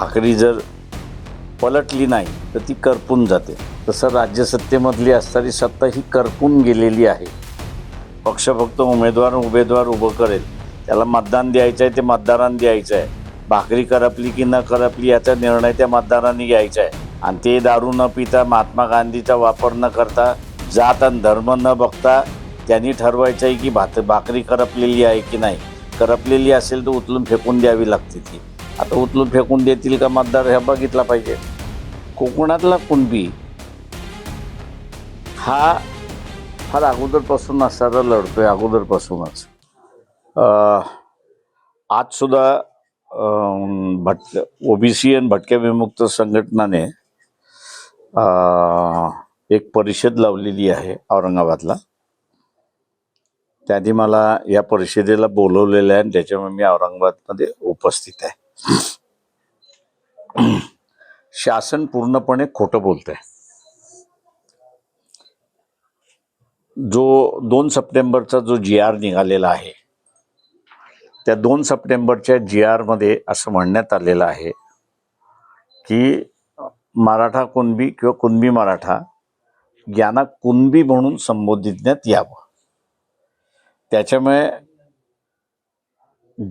भाकरी जर पलटली नाही तर ती करपून जाते. तसं राज्यसत्तेमधली असणारी सत्ता ही करपून गेलेली आहे. पक्ष फक्त उमेदवार उमेदवार उभं करेल. त्याला मतदान द्यायचं आहे ते मतदारांना द्यायचं आहे. भाकरी करपली की न करपली याचा निर्णय त्या मतदारांनी घ्यायचा आहे. आणि ते दारू न पिता महात्मा गांधीचा वापर न करता जात आणि धर्म न बघता त्यांनी ठरवायचं आहे की भात भाकरी करपलेली आहे की नाही. करपलेली असेल तर उचलून फेकून द्यावी लागते ती. आता उचलून फेकून देतील का मतदार ह्या बघितला पाहिजे. कोकणातला कुणबी हा फार अगोदरपासून असणारा लढतोय अगोदरपासूनच. आजसुद्धा आज सुद्धा भट ओबीसी आणि भटक्या विमुक्त संघटनाने एक परिषद लावलेली आहे औरंगाबादला. त्याआधी मला या परिषदेला बोलवलेलं आहे आणि त्याच्यामुळे मी औरंगाबादमध्ये उपस्थित आहे. शासन पूर्णपणे खोटं बोलत आहे जो दोन सप्टेंबरचा जो जी आर निघालेला आहे त्या दोन सप्टेंबरच्या जी आरमध्ये असं म्हणण्यात आलेलं आहे की मराठा कुणबी किंवा कुणबी मराठा यांना कुणबी म्हणून संबोधितण्यात यावं. त्याच्यामुळे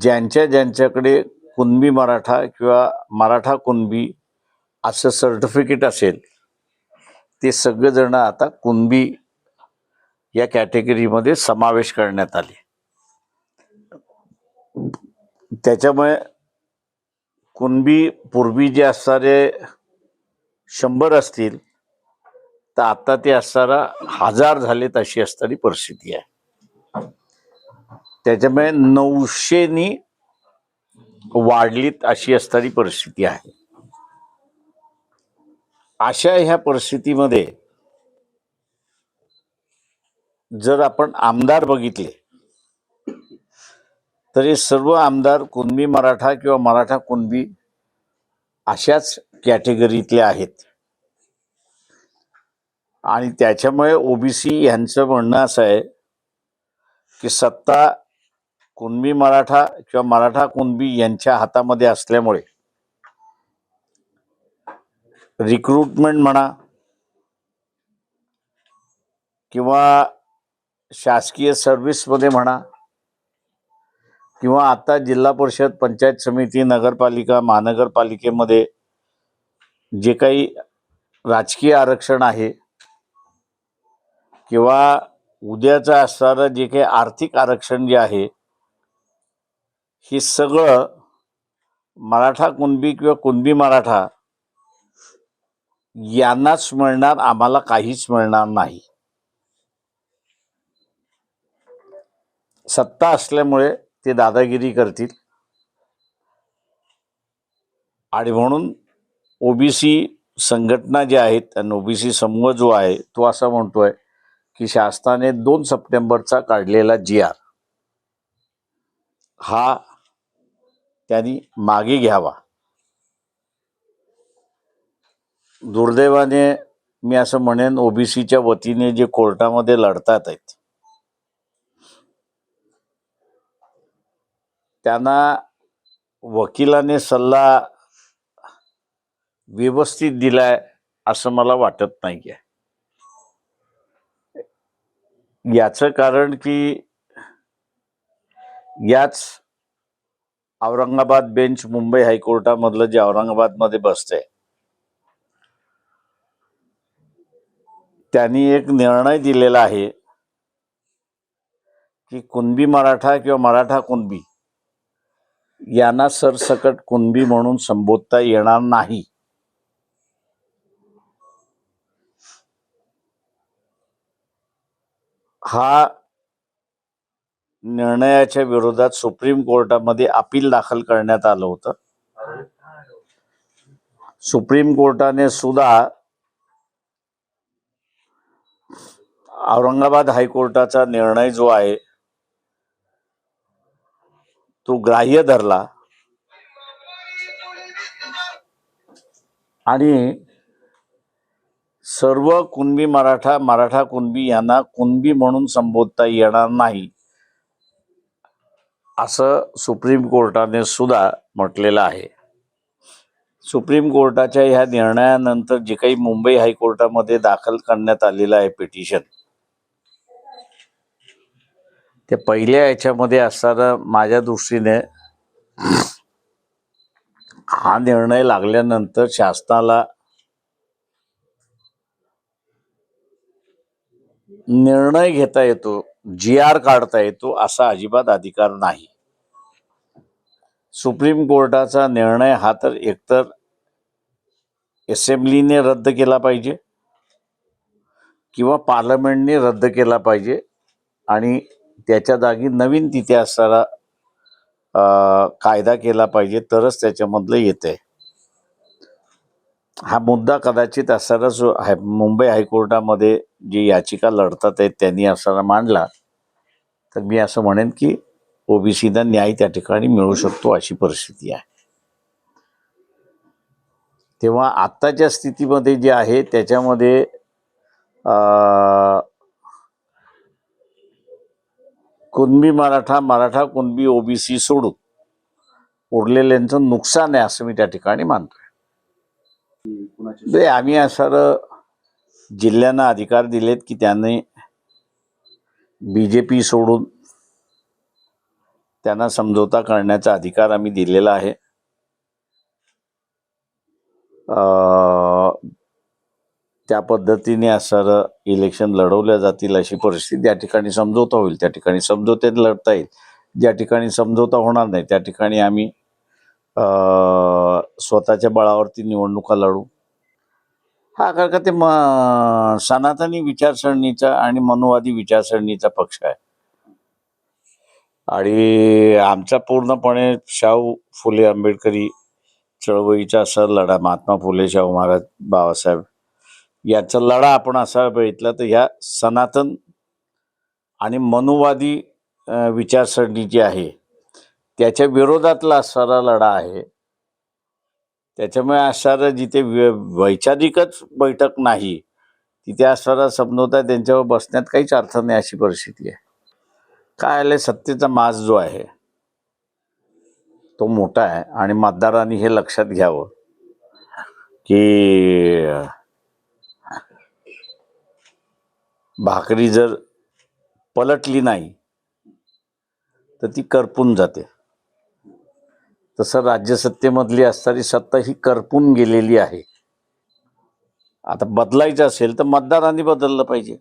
ज्यांच्या ज्यांच्याकडे कुणबी मराठा किंवा मराठा कुणबी असं सर्टिफिकेट असेल ते सगळेजणं आता कुणबी या कॅटेगरीमध्ये समावेश करण्यात आले. त्याच्यामुळे कुणबी पूर्वी जे असणारे शंभर असतील तर आता ते असणारा हजार झालेत अशी असणारी परिस्थिती आहे. त्याच्यामुळे नऊशेनी वाढलीत अशी असणारी परिस्थिती आहे. अशा ह्या परिस्थितीमध्ये जर आपण आमदार बघितले तर हे सर्व आमदार कुणबी मराठा किंवा मराठा कुणबी अशाच कॅटेगरीतले आहेत. आणि त्याच्यामुळे ओबीसी यांचं म्हणणं असं आहे की सत्ता कुणबी मराठा किंवा मराठा कुणबी यांच्या हातामध्ये असल्यामुळे रिक्रुटमेंट म्हणा किंवा शासकीय सर्व्हिसमध्ये म्हणा किंवा आता जिल्हा परिषद पंचायत समिती नगरपालिका महानगरपालिकेमध्ये जे काही राजकीय आरक्षण आहे किंवा उद्याचं असणारं जे काही आर्थिक आरक्षण जे आहे हे सगळं मराठा कुणबी किंवा कुणबी मराठा यांनाच मिळणार आम्हाला काहीच मिळणार नाही. सत्ता असल्यामुळे ते दादागिरी करतील. आणि म्हणून ओबीसी संघटना ज्या आहेत आणि ओबीसी समूह जो आहे तो असा म्हणतोय की शासनाने दोन सप्टेंबरचा काढलेला जी आर. हा त्यांनी मागे घ्यावा. दुर्दैवाने मी असं म्हणेन ओबीसीच्या वतीने जे कोर्टामध्ये लढतात आहेत त्यांना वकिलाने सल्ला व्यवस्थित दिलाय असं मला वाटत नाहीये. याचं कारण की याच औरंगाबाद बेंच मुंबई हायकोर्टामधलं जे औरंगाबादमध्ये बसते त्यांनी एक निर्णय दिलेला आहे की कुणबी मराठा किंवा मराठा कुणबी यांना सरसकट कुणबी म्हणून संबोधता येणार नाही. हा निर्णयाच्या विरोधात सुप्रीम कोर्टामध्ये अपील दाखल करण्यात आलं होतं. सुप्रीम कोर्टाने सुद्धा औरंगाबाद हायकोर्टाचा निर्णय जो आहे तो ग्राह्य धरला. आणि सर्व कुणबी मराठा मराठा कुणबी यांना कुणबी म्हणून संबोधता येणार नाही. असं सुप्रीम कोर्टाने सुद्धा म्हटलेलं आहे. सुप्रीम कोर्टाच्या ह्या निर्णयानंतर जे काही मुंबई हायकोर्टामध्ये दाखल करण्यात आलेलं आहे पिटिशन ते पहिल्या याच्यामध्ये असताना माझ्या दृष्टीने हा निर्णय लागल्यानंतर शासनाला निर्णय घेता येतो जी आर काढता येतो असा अजिबात अधिकार नाही. सुप्रीम कोर्टाचा निर्णय हा तर एकतर असेंब्लीने रद्द केला पाहिजे किंवा पार्लमेंटने रद्द केला पाहिजे आणि त्याच्या जागी नवीन तिथे असणारा कायदा केला पाहिजे तरच त्याच्यामधलं येते हा मुद्दा कदाचित असायला जो हाय मुंबई हायकोर्टामध्ये जी याचिका लढतात आहेत त्यांनी असायला मांडला. तर मी असं म्हणेन की ओबीसीना न्याय त्या ठिकाणी मिळू शकतो अशी परिस्थिती आहे. तेव्हा आत्ताच्या स्थितीमध्ये जे आहे त्याच्यामध्ये कुणबी मराठा मराठा कुणबी ओबीसी सोडून उरलेल्यांचं नुकसान आहे असं मी त्या ठिकाणी मानतो. ते आम्ही असं जिल्ह्यांना अधिकार दिलेत की त्यांनी बीजेपी सोडून त्यांना समझोता करण्याचा अधिकार आम्ही दिलेला आहे. त्या पद्धतीने असं इलेक्शन लढवल्या जातील अशी परिस्थिती त्या ठिकाणी समझोता होईल. त्या ठिकाणी समझोत्यात लढता येईल. ज्या ठिकाणी समझोता होणार नाही त्या ठिकाणी आम्ही स्वतःच्या बळावरती निवडणुका लढू. हा कारण का ते म सनातनी विचारसरणीचा आणि मनुवादी विचारसरणीचा पक्ष आहे. आणि आमचा पूर्णपणे शाहू फुले आंबेडकरी चळवळीचा असा लढा महात्मा फुले शाहू महाराज बाबासाहेब याचा लढा आपण असा बघितला तर ह्या सनातन आणि मनुवादी विचारसरणी जी आहे त्याच्या विरोधातला असणारा लढा आहे. त्याच्यामुळे असणारं जिथे वैचारिकच बैठक नाही तिथे असणारा समजवता त्यांच्यावर बसण्यात काहीच अर्थ नाही अशी परिस्थिती आहे. काय आलं सत्तेचा मास जो आहे तो मोठा आहे आणि मतदारांनी हे लक्षात घ्यावं की भाकरी जर पलटली नाही तर ती करपून जाते. तसं राज्यसत्तेमधली असणारी सत्ता ही करपून गेलेली आहे. आता बदलायचं असेल तर मतदारांनी बदललं पाहिजे.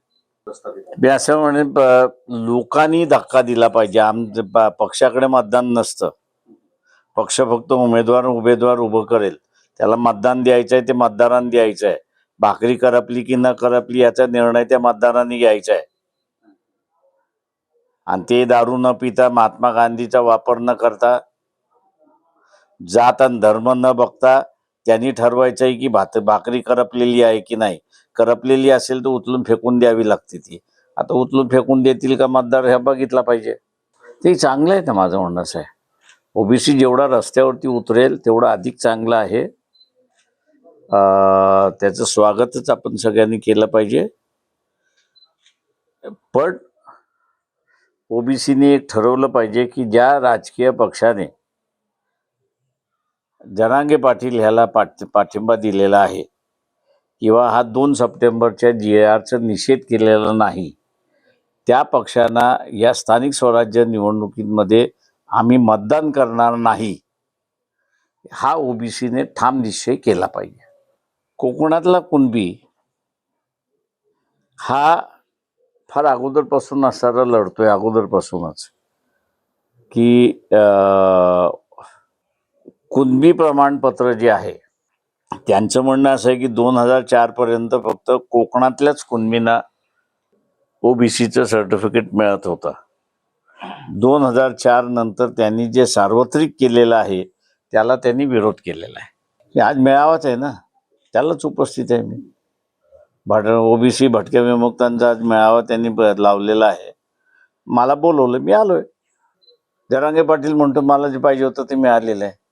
मी असं म्हणे लोकांनी धक्का दिला पाहिजे. आम पक्षाकडे मतदान नसतं. पक्ष फक्त उमेदवार उमेदवार उभं करेल. त्याला मतदान द्यायचं आहे ते मतदारांनी द्यायचं आहे. भाकरी करपली की न करपली याचा निर्णय त्या मतदारांनी घ्यायचा आहे. आणि ते दारू न पिता महात्मा गांधीचा वापर न करता जात आणि धर्म न बघता त्यांनी ठरवायचं आहे की भात भाकरी करपलेली आहे की नाही? करपलेली असेल तर उचलून फेकून द्यावी लागते ती. आता उचलून फेकून देतील का मतदार ह्या बघितला पाहिजे. ते चांगलं आहे ना माझं म्हणणं असं आहे. ओबीसी जेवढा रस्त्यावरती उतरेल तेवढं अधिक चांगलं आहे. त्याचं स्वागतच आपण सगळ्यांनी केलं पाहिजे. पण ओबीसीने एक ठरवलं पाहिजे की ज्या राजकीय पक्षाने जनांगे पाटील ह्याला पाठ पाठिंबा दिलेला आहे. किंवा हा दोन सप्टेंबरच्या जी आरचा निषेध केलेला नाही. त्या पक्षांना या स्थानिक स्वराज्य निवडणुकीमध्ये आम्ही मतदान करणार नाही. हा ओबीसीने ठाम निश्चय केला पाहिजे. कोकणातला कुणबी हा फार अगोदरपासून असणारा लढतोय अगोदरपासूनच. की कुणबी प्रमाणपत्र जे आहे त्यांचं म्हणणं असं आहे की दोन हजार चारपर्यंत फक्त कोकणातल्याच कुणबींना ओबीसीचं सर्टिफिकेट मिळत होतं. दोन हजार चार नंतर त्यांनी जे सार्वत्रिक केलेलं आहे त्याला त्यांनी विरोध केलेला आहे. आज मेळावाच आहे ना? त्यालाच उपस्थित आहे मी. भट ओबीसी भटक्या विमुक्तांचा आज मेळावा त्यांनी ब- लावलेला आहे. मला बोलवलं मी आलोय. जरांगे पाटील म्हणतो मला जे पाहिजे होतं ते मिळालेलं आहे.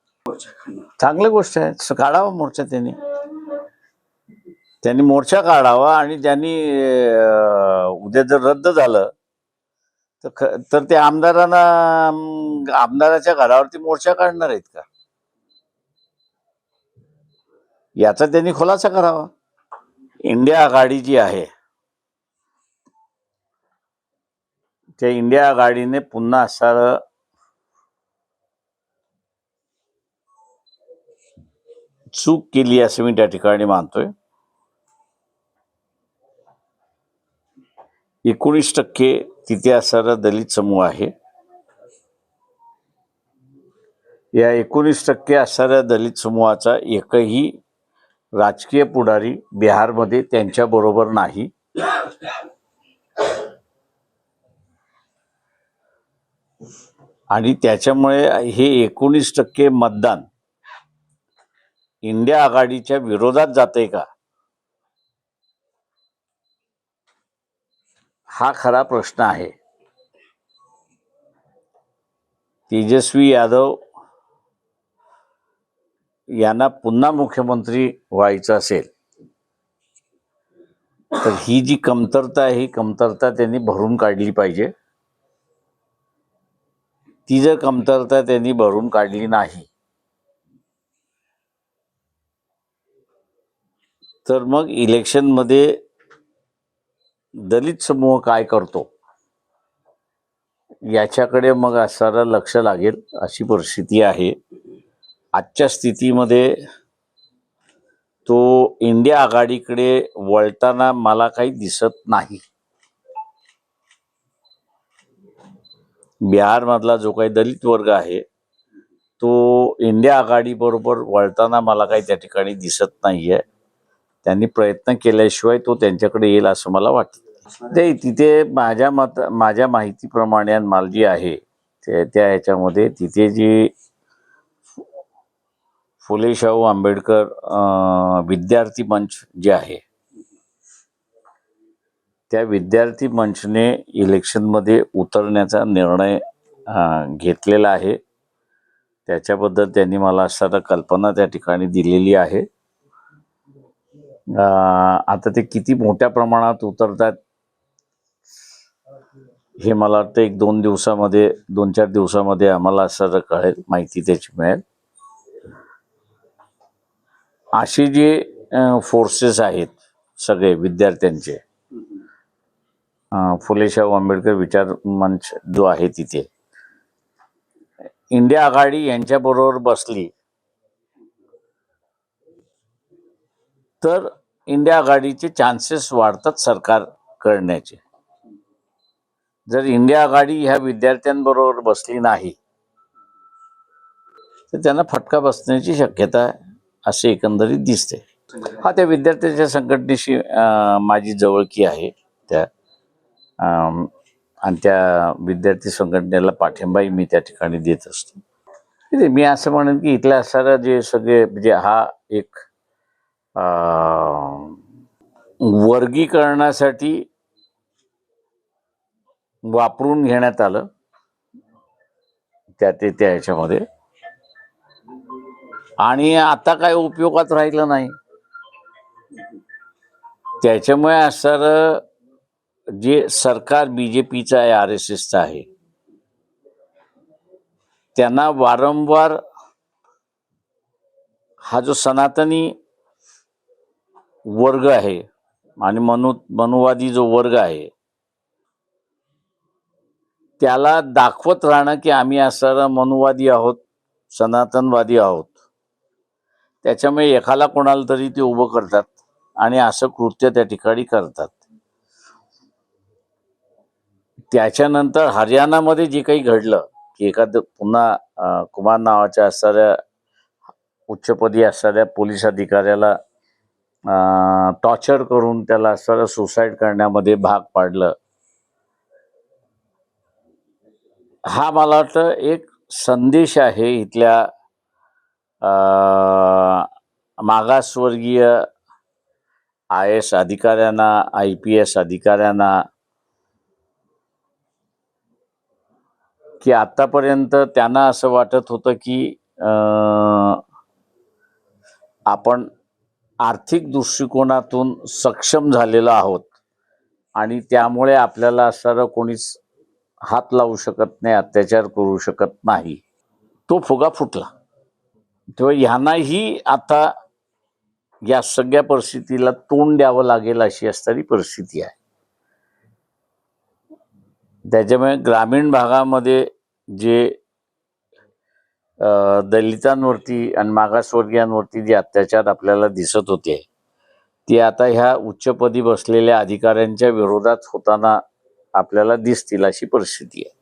चांगली गोष्ट आहे. काढावा मोर्चा त्यांनी. त्यांनी मोर्चा काढावा आणि त्यांनी उद्या जर रद्द झालं तर ख तर ते आमदारांना आमदाराच्या घरावरती मोर्चा काढणार आहेत का? याचा त्यांनी खुलासा करावा. इंडिया आघाडी जी आहे त्या इंडिया आघाडीने पुन्हा असणारं चूक केली असं मी त्या ठिकाणी मानतोय. एकोणीस टक्के तिथे असणारा दलित समूह आहे. या एकोणीस टक्के असणाऱ्या दलित समूहाचा एकही राजकीय पुढारी बिहारमध्ये त्यांच्याबरोबर नाही. आणि त्याच्यामुळे हे एकोणीस टक्के मतदान इंडिया आघाडीच्या विरोधात जाते का? हा खरा प्रश्न आहे. तेजस्वी यादव यांना पुन्हा मुख्यमंत्री व्हायचं असेल तर ही जी कमतरता आहे ही कमतरता त्यांनी भरून काढली पाहिजे. ती जर कमतरता त्यांनी भरून काढली नाही तर मग इलेक्शनमध्ये दलित समूह काय करतो? याच्याकडे मग असणारं लक्ष लागेल अशी परिस्थिती आहे. आजच्या स्थितीमध्ये तो इंडिया आघाडीकडे वळताना मला काही दिसत नाही. बिहारमधला जो काही दलित वर्ग आहे तो इंडिया आघाडीबरोबर वळताना मला काही त्या ठिकाणी दिसत नाही आहे त्यांनी प्रयत्न केल्याशिवाय तो त्यांच्याकडे येईल असं मला वाटतं. ते तिथे माझ्या मत माझ्या माहितीप्रमाणे आणि मला जी आहे त्या ह्याच्यामध्ये तिथे जी फुले शाहू आंबेडकर विद्यार्थी मंच जे आहे त्या विद्यार्थी मंचने इलेक्शनमध्ये उतरण्याचा निर्णय घेतलेला आहे. त्याच्याबद्दल त्यांनी मला सारा कल्पना त्या ठिकाणी दिलेली आहे. आता ते किती मोठ्या प्रमाणात उतरतात हे मला वाटतं एक दोन दिवसामध्ये दोन चार दिवसामध्ये आम्हाला असं कळेल माहिती त्याची मिळेल. असे जे फोर्सेस आहेत सगळे विद्यार्थ्यांचे फुलेशाहू आंबेडकर विचार मंच जो आहे तिथे इंडिया आघाडी यांच्याबरोबर बसली तर इंडिया आघाडीचे चान्सेस वाढतात सरकार करण्याचे जर इंडिया आघाडी ह्या विद्यार्थ्यांबरोबर बसली नाही तर त्यांना फटका बसण्याची शक्यता आहे असे एकंदरीत दिसते. हा त्या विद्यार्थ्यांच्या संघटनेशी माझी जवळकी आहे. त्या आणि त्या विद्यार्थी संघटनेला पाठिंबाही मी त्या ठिकाणी देत असतो. मी असं म्हणेन की इथल्या असणारा जे सगळे म्हणजे हा एक वर्गीकरणासाठी वापरून घेण्यात आलं. त्या ते त्या ह्याच्यामध्ये आणि आता काय उपयोगात राहिलं नाही. त्याच्यामुळे असं जे सरकार बीजेपीचं आहे आर एस एसचं आहे त्यांना वारंवार हा जो सनातनी वर्ग आहे. आणि मनु मनुवादी जो वर्ग आहे त्याला दाखवत राहणं की आम्ही असणारा मनुवादी आहोत सनातनवादी आहोत. त्याच्यामुळे एखाला कोणाला तरी ते उभं करतात आणि असं कृत्य त्या ठिकाणी करतात. त्याच्यानंतर हरियाणामध्ये जे काही घडलं की एखादं पुन्हा कुमार नावाच्या असणाऱ्या उच्चपदी असणाऱ्या पोलीस अधिकाऱ्याला टॉर्चर करून त्याला असणारं सुसाईड करण्यामध्ये भाग पाडलं. हा मला वाटतं एक संदेश आहे इथल्या मागासवर्गीय आय एस अधिकाऱ्यांना आय पी एस अधिकाऱ्यांना की आतापर्यंत त्यांना असं वाटत होतं की आपण आर्थिक दृष्टिकोनातून सक्षम झालेलो आहोत. आणि त्यामुळे आपल्याला असणारं कोणीच हात लावू शकत नाही अत्याचार करू शकत नाही. तो फुगा फुटला. तेव्हा ह्यांनाही आता या सगळ्या परिस्थितीला तोंड द्यावं लागेल अशी असणारी परिस्थिती आहे. त्याच्यामुळे ग्रामीण भागामध्ये जे दलितांवरती आणि मागासवर्गीयांवरती जे अत्याचार आपल्याला दिसत होते ते आता ह्या उच्चपदी बसलेल्या अधिकाऱ्यांच्या विरोधात होताना आपल्याला दिसतील अशी परिस्थिती आहे.